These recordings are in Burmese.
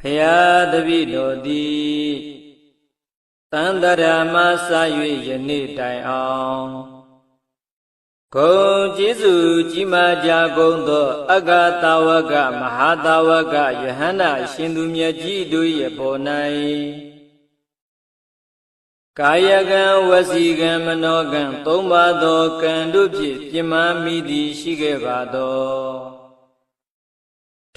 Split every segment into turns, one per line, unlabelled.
ဖျားတပိတော်သည်တန်တရာမစာ၍ယနေ့တိုင်အောင်ဂုံကျေးဇူးကြီးမားကြကုန်သော အဂတာဝကမဟာတာဝကယဟန္တာရှင်သူမြတ်ကြီးတို့၏ပေါ်၌ကာယကံဝစီကံမနောကံသုံးပါးသောကံတို့ဖြင့်ပြမမိသည်ရှိခဲ့ပါသော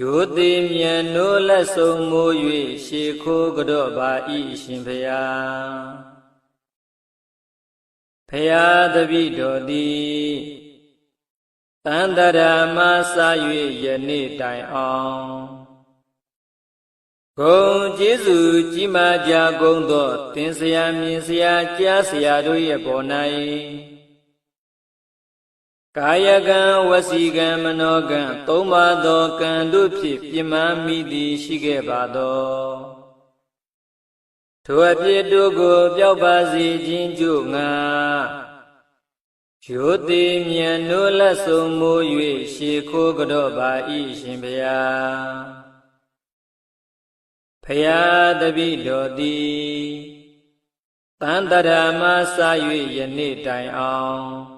ယူသည်မြတ်နိုးလက်ဆုံးမူ၍ရှေခိုးကြော့ပါ၏ရှင်ဖျားဖျားတပိတော်သည်တန်တရာမစာ၍ယနေ့တိုင်အောင်ဂုံကျေးဇူးကြီးမားကြကုန်သောတင်ဆရာမြင်ဆရာကြားဆရာတို့ရဲ့ပေါ်၌ ကာယကံဝစီကံမနောကံသုံးပါးသောကံတို့ဖြင့်ပြမမိသည်ရှိခဲ့ပါသောထိုအဖြစ်တို့ကိုပျောက်ပါစေခြင်းကြို့ငါယူသည်မြတ်နိုးလက်ဆုံးမူ၍ရှေခိုးကြော့ပါ၏ရှင်ဖျားဖျားတပိတော်သည်တန်တရာမစာ၍ယနေ့တိုင်အောင်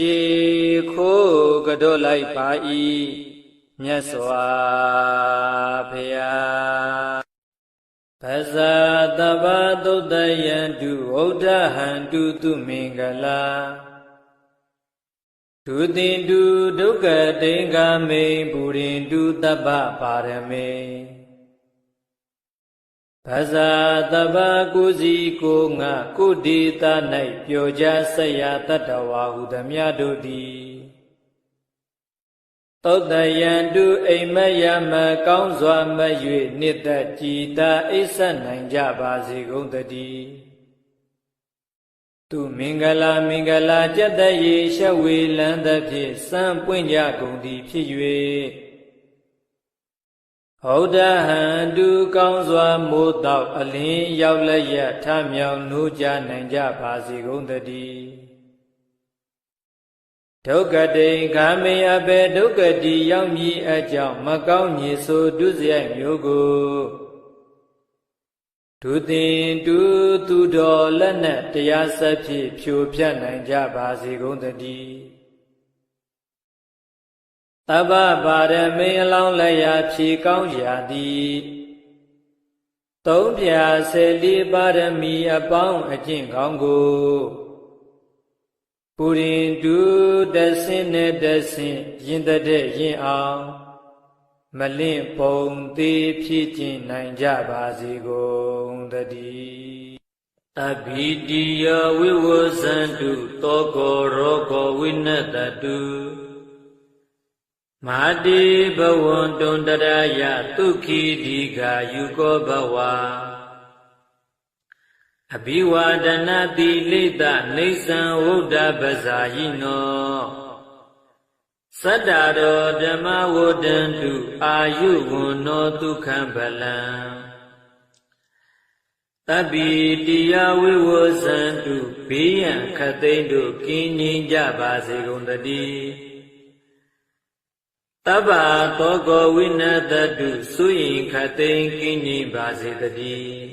ရှေခိုးကြော့လိုက်ပါ၏မြတ်စွာဘုရားပဇာတဗ္ဗသုတ်တယံတုဝုဒ္ဓဟံတုသူမင်္ဂလာဒုတိတုဒုက္ကတိင်္ဂမေပုရိန္တုတပ္ပပါရမေ ပဇာတဗ္ဗကုစီကိုငါကုဒေတာ၌ပျော်ကြဆက်ရတတ္တဝါဟုသမျှတို့သည်သုတ်တယံတုအိမ်မယမကောင်းစွာမ၍နှစ်သက်ကြည်သာအိဆတ်နိုင်ကြပါစေကုန်တည်းသူမင်္ဂလာမင်္ဂလာကြက်တရေရှဝေလန်းသဖြင့်စံပွင့်ကြကုန်သည်ဖြစ်၍ ဟောဒဟံတုကောင်းစွာမိုးတော့အလင်းရောက်လက်ရထမြောင်နိုးကြနိုင်ကြပါစေကုန်တည်းဒုက္ကတိဂာမေအဘေဒုက္ကတိရောက်မည်အကြောင်းမကောင်းညေဆိုဒုစရိုက်မျိုးကိုဒုသင်တူသူတော်လက်နဲ့တရားစက်ဖြင့်ဖြိုဖြတ်နိုင်ကြပါစေကုန်သတည်း တပ္ပပါရမေအလောင်းလည်းရာဖြေကောင်းရာသည်သုံးပြဆယ်လေးပါရမီအပေါင်းအကျင့်ကောင်းကိုပူရင်တူတဆင်းနဲ့တဆင်းရင်တဲ့ရင်အောင်မလင့်ပုံသေးဖြစ်ကျင်နိုင်ကြပါစေကုန်တည်းအဘိတိယဝိဝဇန္တုတောကောရောကောဝိနတတု မာတိဘဝန္တုံတရယဒုက္ခိဒီဃာယုကောဘဝအဘိဝါဒနာတိလိတနေသံဝုဒ္ဓပဇာယိနောသတ္တရောဓမ္မဝဒ္ဒန္တုအာယုဝန္နောဒုက္ခံဗလံတပိတိယဝိဝဇန္တုဘေးရန်ခသိမ့်တို့ကင်းငြိမ်းကြပါစေကုန်တည်း တဗ္ဗသောကောဝိနတတုသုယင်ခသိမ့်ကင်းငြိမ်းပါစေတည်း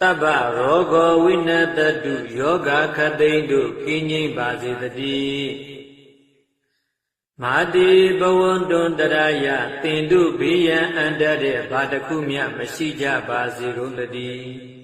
တပ္ပရောဂောဝိနတတုယောဂခတိန်တို့ကင်းငြိမ့်ပါစေတည်းမာတိဘဝန္တွန်တရာယတင်တို့ဘေးရန်အန္တတဲ့ဘာတခုမျှမရှိကြပါစေကုန်တည်း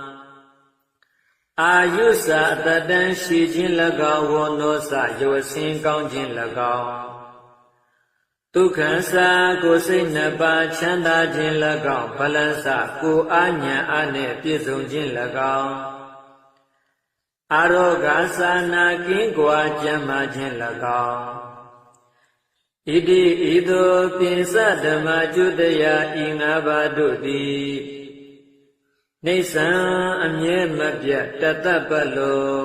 အာယုစာအတတန်ရှိခြင်း၎င်းဝနောစယောစင်ကောင်းခြင်း၎င်းဒုက္ခံစာကိုယ်စိတ်နှစ်ပါးချမ်းသာခြင်း၎င်းဗလန်စကိုအာညာအနှင့်ပြည့်စုံခြင်း၎င်းအာရောဂသနာကင်းကွာကျမ်းမာခြင်း၎င်းဣတိဤသို့ပိစဓမ္မကျွတရာဤငါးပါးတို့သည် နေဆံအမြဲမပြတ်တတပ္ပလော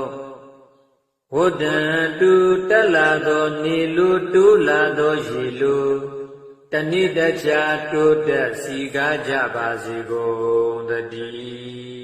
ဝဒ္ဒံတူတက်လာသောနေလူတူလာသောရေလူတဏိတချာတိုးတက်စီကားကြပါစေကုန်တည်း